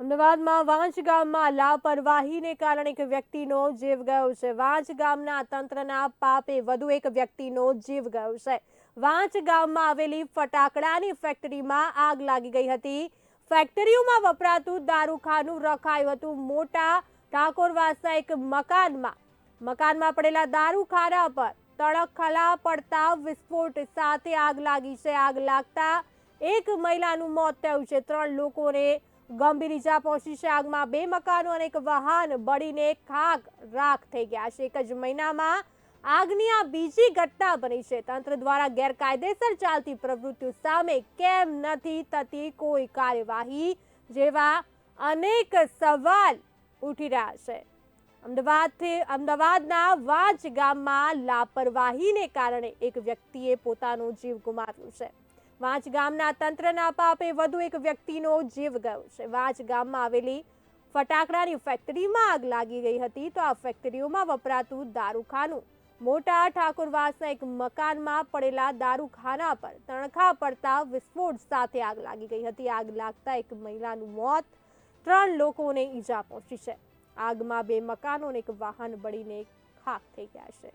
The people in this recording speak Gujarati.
અમદાવાદમાં વાંચ ગામમાં લાપરવાહીને કારણે એક વ્યક્તિનો જીવ ગયો છે. વાંચ ગામના તંત્રના પાપે વધુ એક વ્યક્તિનો જીવ ગયો છે. વાંચ ગામમાં આવેલી ફટાકડાની ફેક્ટરીમાં આગ લાગી ગઈ હતી. ફેક્ટરીઓમાં વપરાતું દારૂખાનું રખાયું હતું. મોટા ઠાકોરવાસના એક મકાનમાં મકાનમાં પડેલા દારૂખાના પર તડકખલા પડતા વિસ્ફોટ સાથે આગ લાગી છે. આગ લાગતા એક મહિલાનું મોત થયું છે. ત્રણ લોકોને ગંભીર ઈજા પહોંચી છે. આગમાં બે મકાનો અને એક વાહન બળીને ખાક રાખ થઈ ગયા છે. એક જ મહિનામાં આગની આ બીજી ઘટના બની છે. તંત્ર દ્વારા ગેરકાયદેસર ચાલતી પ્રવૃત્તિઓ સામે કેમ નથી થતી કોઈ કાર્યવાહી જેવા અનેક સવાલ ઉઠી રહ્યા છે. અમદાવાદથી અમદાવાદના વાંચ ગામમાં લાપરવાહીને કારણે એક વ્યક્તિએ પોતાનો જીવ ગુમાવ્યો છે. વાંચ ગામના તંત્રના પાપે વધુ એક વ્યક્તિનો જીવ ગયો છે. વાંચ ગામમાં આવેલી ફટાકડાની ફેક્ટરીમાં આગ લાગી ગઈ હતી તો આ ફેક્ટરીઓમાં વપરાતું દારૂખાનું. મોટા ઠાકોરવાસના એક મકાનમાં પડેલા દારૂખાના પર તણખા પડતા વિસ્ફોટ સાથે આગ લાગી ગઈ હતી. આગ લાગતા એક મહિલાનું મોત ત્રણ લોકોને ઈજા પહોંચી છે. આગમાં બે મકાનો અને એક વાહન બળીને ખાખ થઈ ગયા છે.